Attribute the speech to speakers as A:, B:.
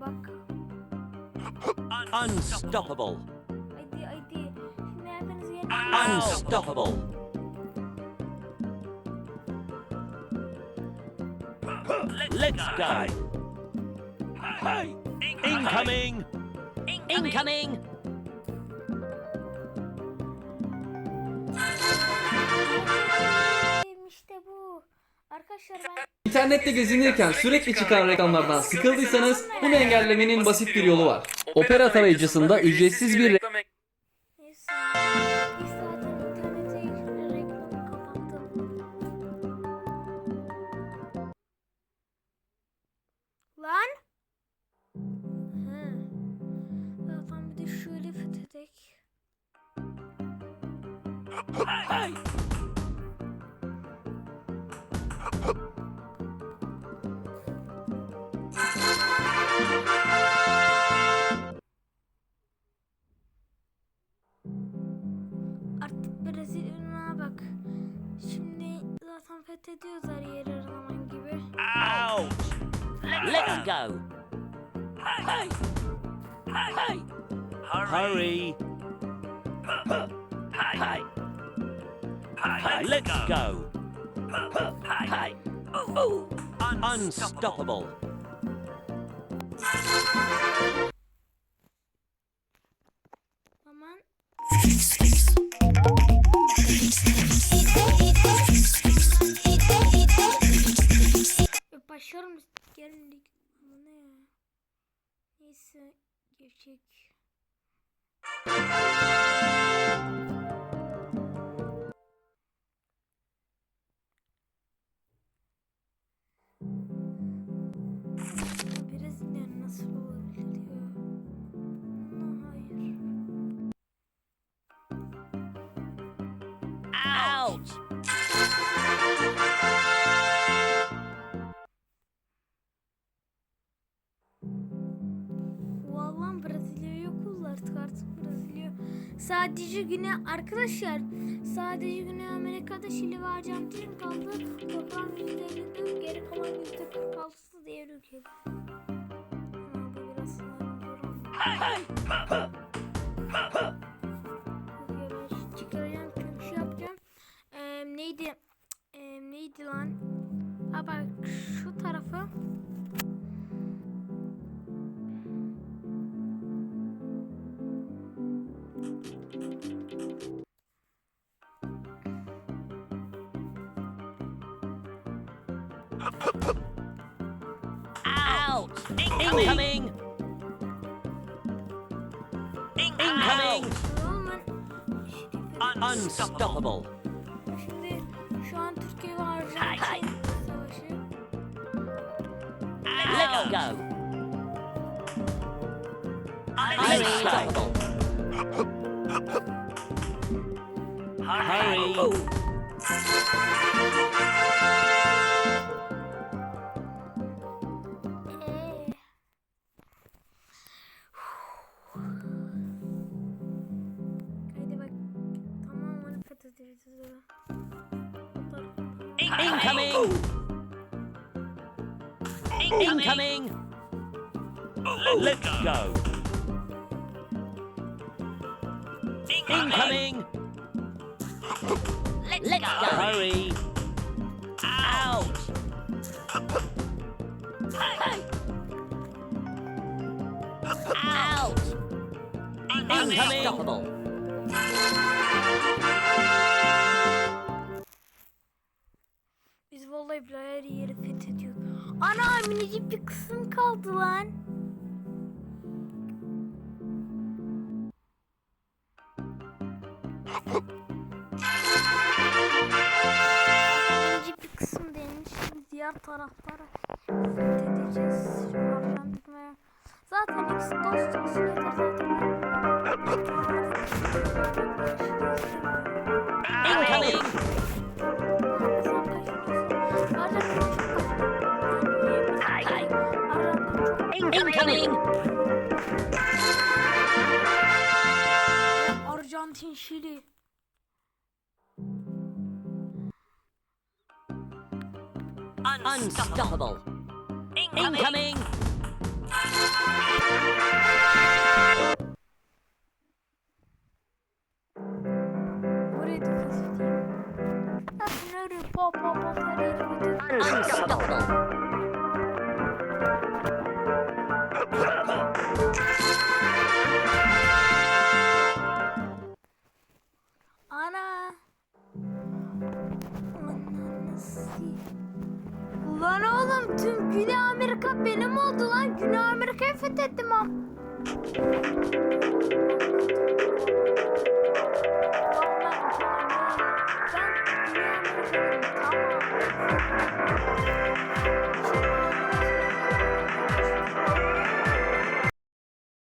A: Bak.
B: Unstoppable.
A: Hadi hadi. Şimdi hepiniz gelin.
B: Unstoppable. Let's go. Hey. Incoming. Incoming.
A: İşte bu. Arkadaşlar ben
C: İnternette gezinirken sürekli çıkan reklamlardan sıkıldıysanız bunu engellemenin basit bir yolu var. Opera tarayıcısında ücretsiz bir.
A: Lan. He. Zaten bir de şöyle fethedek.
B: Hey.
A: zaten fethediyoruz her yeri her zaman gibi.
B: Out. Let's go. Hey. Hey. Hurry. Hey. Hey. Let's go. Hey. Unstoppable.
A: Aman. Neyse geçecek. Artık artık Brezilya. Sadece Güney arkadaşlar sadece Güney Amerika'da Şili ve Arjantin kaldı. Toplam %54 geri kalan %46'sı diğer ülkede. Biraz.
B: Hey.
A: Ee, neydi? Ee, neydi lan? Ha bak şu tarafı.
B: Out. Incoming. Incoming. Unstoppable.
A: Şimdi şu an Türkiye ve Arjantin savaşı.
B: Let's go. Unstoppable. Hurry.
A: Ee.
B: Incoming. Incoming. Let's go. Incoming. Let's go. Hurry. Out. Out. Incoming. Unstoppable.
A: Ana minicik bir kısım kaldı lan. Minicik bir kısım. Şimdi diğer taraflara Arjantin ve... Zaten ikisi dost olsun yeter zaten.
B: Incoming!
A: Arjantin Şili.
B: Unstoppable! Incoming!
A: Buraya dikkat Lan oğlum tüm Güney Amerika benim oldu lan. Güney Amerika'yı fethettim ha.